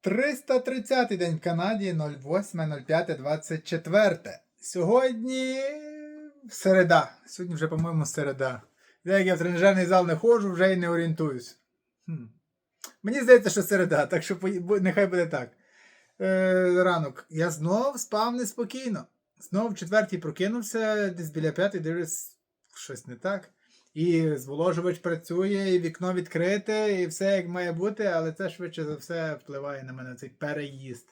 330 день в Канаді 08.05.24. Сьогодні середа. Сьогодні вже, по-моєму, середа. Як я в тренажерний зал не ходжу, вже й не орієнтуюсь. Хм. Мені здається, що середа, так що нехай буде так. Е, ранок. Я знов спав неспокійно. Знов в четвертій прокинувся, десь біля п'ятої дивлюсь, щось не так. І зволожувач працює, і вікно відкрите, і все як має бути, але це швидше за все впливає на мене цей переїзд.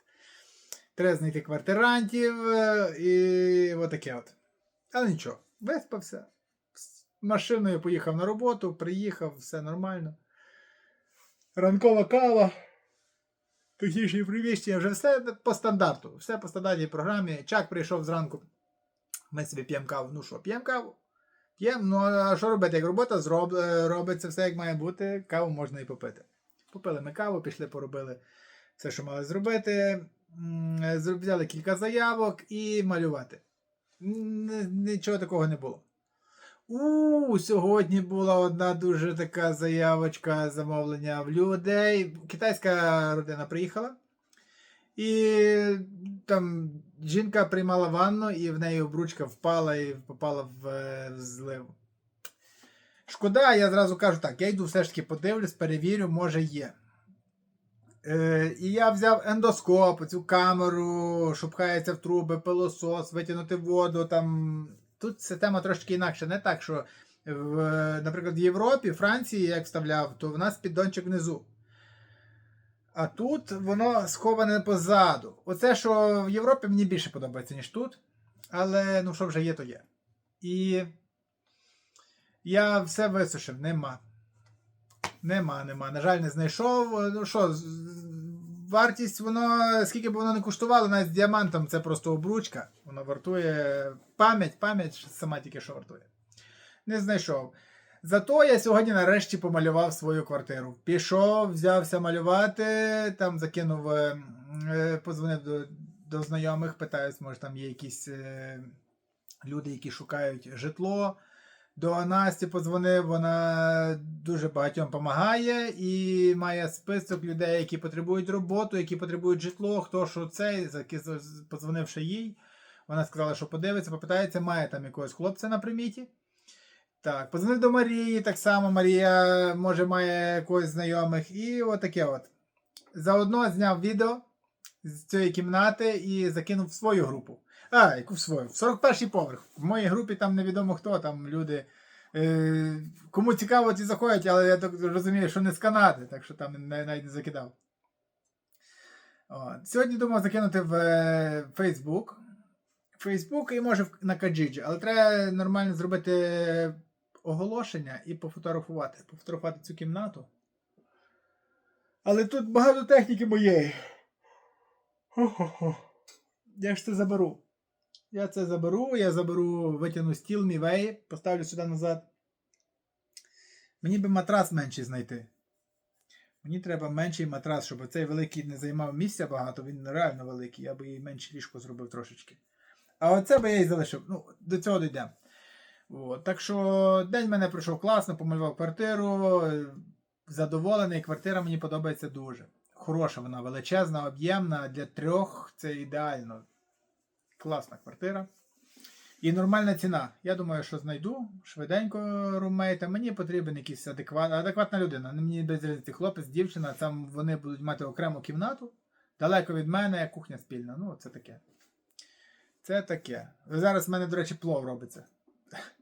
Треба знайти квартирантів е, і отаке от. Але нічого, виспався. Машиною поїхав на роботу, приїхав, все нормально. Ранкова кава. Технічні приміщення, вже все по стандарту. Все по стандартній програмі. Чак прийшов зранку. Ми собі п'ємо каву. Ну що, п'ємо каву? П'ємо, ну а що робити? Як робота зроб... е, робиться все як має бути, каву можна і попити. Попили ми каву, пішли, поробили все, що мали зробити. Е, Взяли кілька заявок і малювати. Нічого такого не було. У сьогодні була одна дуже така заявочка замовлення в людей. Китайська родина приїхала. І там жінка приймала ванну, і в неї обручка впала і попала в, е, в злив. Шкода, я зразу кажу так: я йду все ж таки подивлюсь, перевірю, може є. Е, і я взяв ендоскоп, цю камеру, що в труби, пилосос, витягнути воду. Там. Тут система трошки інакша. Не так, що, в, наприклад, в Європі, Франції, як вставляв, то в нас піддончик внизу. А тут воно сховане позаду. Оце, що в Європі мені більше подобається, ніж тут. Але ну що вже є, то є. І я все висушив, нема. Нема, нема. На жаль, не знайшов. Ну що, вартість, воно, скільки б воно не коштувало, навіть з діамантом це просто обручка. Воно вартує пам'ять, пам'ять сама тільки що вартує. Не знайшов. Зато я сьогодні нарешті помалював свою квартиру. Пішов, взявся малювати, там закинув, е, е, позвонив до, до знайомих, питаюсь, може там є якісь е, люди, які шукають житло. До Насті подзвонив, вона дуже багатьом допомагає і має список людей, які потребують роботу, які потребують житло, хто що цей, подзвонивши їй. Вона сказала, що подивиться, попитається, має там якогось хлопця на приміті. Так, позвонив до Марії, так само Марія, може, має якогось знайомих. І отаке от. Заодно зняв відео з цієї кімнати і закинув в свою групу. А, яку в свою? В 41-й поверх. В моїй групі там невідомо хто, там люди. Е, кому цікаво, ті заходять, але я так розумію, що не з Канади, так що там навіть не закидав. От. Сьогодні думав закинути в е, Facebook. Facebook і може на Каджиджі, але треба нормально зробити оголошення і пофотографувати. Пофотографувати цю кімнату. Але тут багато техніки моєї. Я ж це заберу. Я це заберу, я заберу, витягну стіл мівей, поставлю сюди назад. Мені би матрас менший знайти. Мені треба менший матрас, щоб цей великий не займав місця багато, він реально великий, я би їй менше ліжко зробив трошечки. А оце би я і залишив. Ну, до цього дійдемо. От, так що день в мене пройшов класно, помалював квартиру. е, Задоволений, квартира мені подобається дуже. Хороша вона, величезна, об'ємна. Для трьох це ідеально. Класна квартира. І нормальна ціна. Я думаю, що знайду швиденько румейта. Мені потрібен якийсь адекват, адекватна людина. Мені без різниці хлопець, дівчина, там вони будуть мати окрему кімнату. Далеко від мене, кухня спільна. Ну, це таке. Це таке. Зараз в мене, до речі, плов робиться.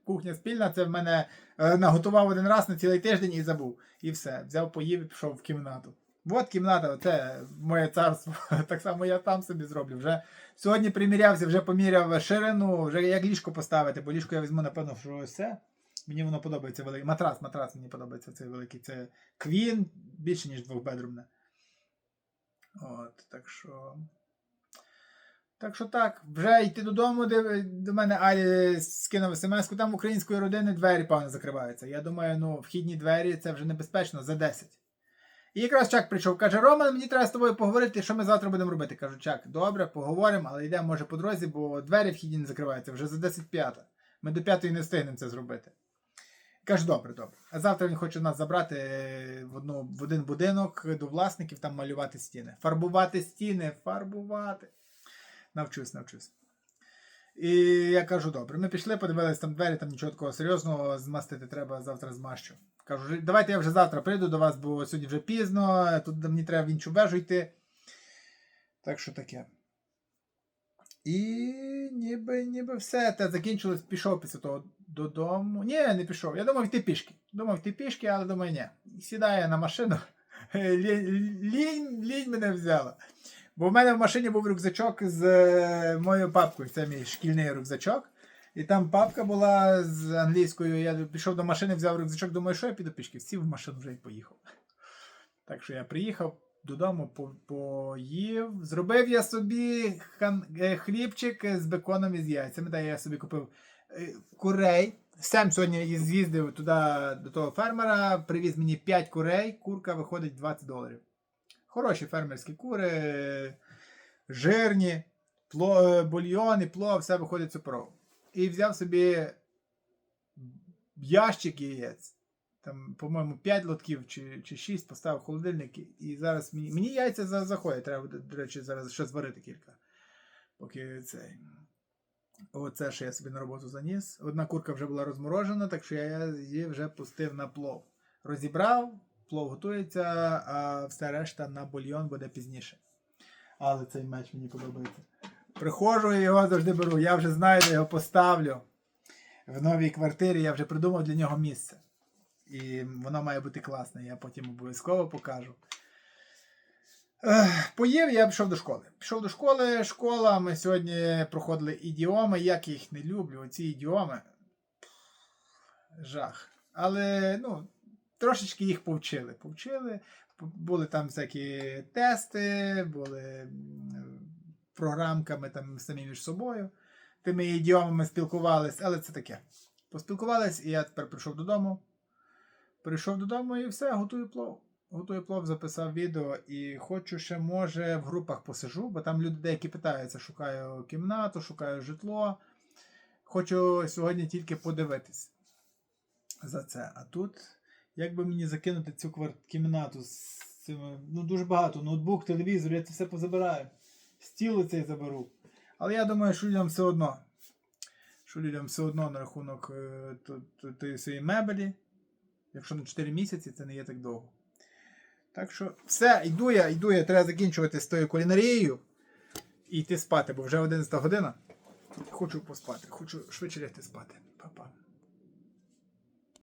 Кухня спільна, це в мене е, наготував один раз на цілий тиждень і забув. І все. Взяв, поїв і пішов в кімнату. От кімната, це моє царство. Так само я там собі зроблю. Вже сьогодні примірявся, вже поміряв ширину, вже як ліжко поставити, бо ліжко я візьму, напевно, що ось це. Мені воно подобається великий. Матрас, матрас мені подобається цей великий. Це квін більше, ніж двохбедрумне. От, так що. Так що так, вже йти додому, де до мене Алі скинув смс там української родини двері певно закриваються. Я думаю, ну, вхідні двері це вже небезпечно за 10. І якраз Чак прийшов, каже: Роман, мені треба з тобою поговорити, що ми завтра будемо робити. Кажу, Чак, добре, поговоримо, але йдемо, може, по дорозі, бо двері вхідні не закриваються вже за 10 п'ята. Ми до п'ятої не встигнемо це зробити. Каже, добре, добре. А завтра він хоче нас забрати в, одну, в один будинок до власників, там малювати стіни. Фарбувати стіни, фарбувати. Навчусь, навчусь. І я кажу, добре, ми пішли, подивилися там двері, там нічого такого серйозного, змастити треба завтра змащу. Кажу, давайте я вже завтра прийду до вас, бо сьогодні вже пізно, тут мені треба в іншу вежу йти. Так що таке. І ніби, ніби все. Те закінчилось, пішов після того додому. Ні, не пішов. Я думав йти пішки. Думав йти пішки, але думаю, ні. Сідаю на машину. Лінь, лінь мене взяла. Бо в мене в машині був рюкзачок з е, моєю папкою. Це мій шкільний рюкзачок. І там папка була з англійською. Я пішов до машини, взяв рюкзачок, думаю, що я піду пішки. Сів в машину вже і поїхав. Так що я приїхав додому, по- поїв. Зробив я собі хан- е, хлібчик з беконом і з яйцями. Та я собі купив е, курей. Сам сьогодні з'їздив туди до того фермера, привіз мені 5 курей, курка виходить 20 доларів. Хороші фермерські кури, жирні, пло, е, бульйони, плов, все виходить суперово. І взяв собі ящик яєць. Там, по-моєму, 5 лотків чи, чи 6 поставив в холодильник. І зараз мені, мені яйця за- заходять. Треба, до- речі, зараз ще зварити кілька. Поки цей. Оце що я собі на роботу заніс. Одна курка вже була розморожена, так що я її вже пустив на плов. Розібрав, плов готується, а все решта на бульйон буде пізніше. Але цей меч мені подобається. Приходжу і його завжди беру. Я вже знаю, де його поставлю. В новій квартирі я вже придумав для нього місце. І воно має бути класне, я потім обов'язково покажу. Поїв, я пішов до школи. Пішов до школи, школа. Ми сьогодні проходили ідіоми. Як я їх не люблю, оці ідіоми. Жах. Але, ну, трошечки їх повчили. Повчили. Були там всякі тести, були програмками там самі між собою. Тими ідіомами спілкувались, але це таке. Поспілкувались, і я тепер прийшов додому. Прийшов додому і все, готую плов. Готую плов, записав відео і хочу ще, може, в групах посижу, бо там люди деякі питаються, шукаю кімнату, шукаю житло. Хочу сьогодні тільки подивитись за це. А тут, як би мені закинути цю кімнату з цими. Ну, дуже багато. Ноутбук, телевізор, я це все позабираю. Стіл цей заберу. Але я думаю, що людям все одно. Що людям все одно на рахунок е, то- то- тої своєї мебелі. Якщо на 4 місяці, це не є так довго. Так що все, йду я, йду я, треба закінчувати з тою кулінарією і йти спати, бо вже 11 година. Хочу поспати, хочу швидше лягти спати. Па-па.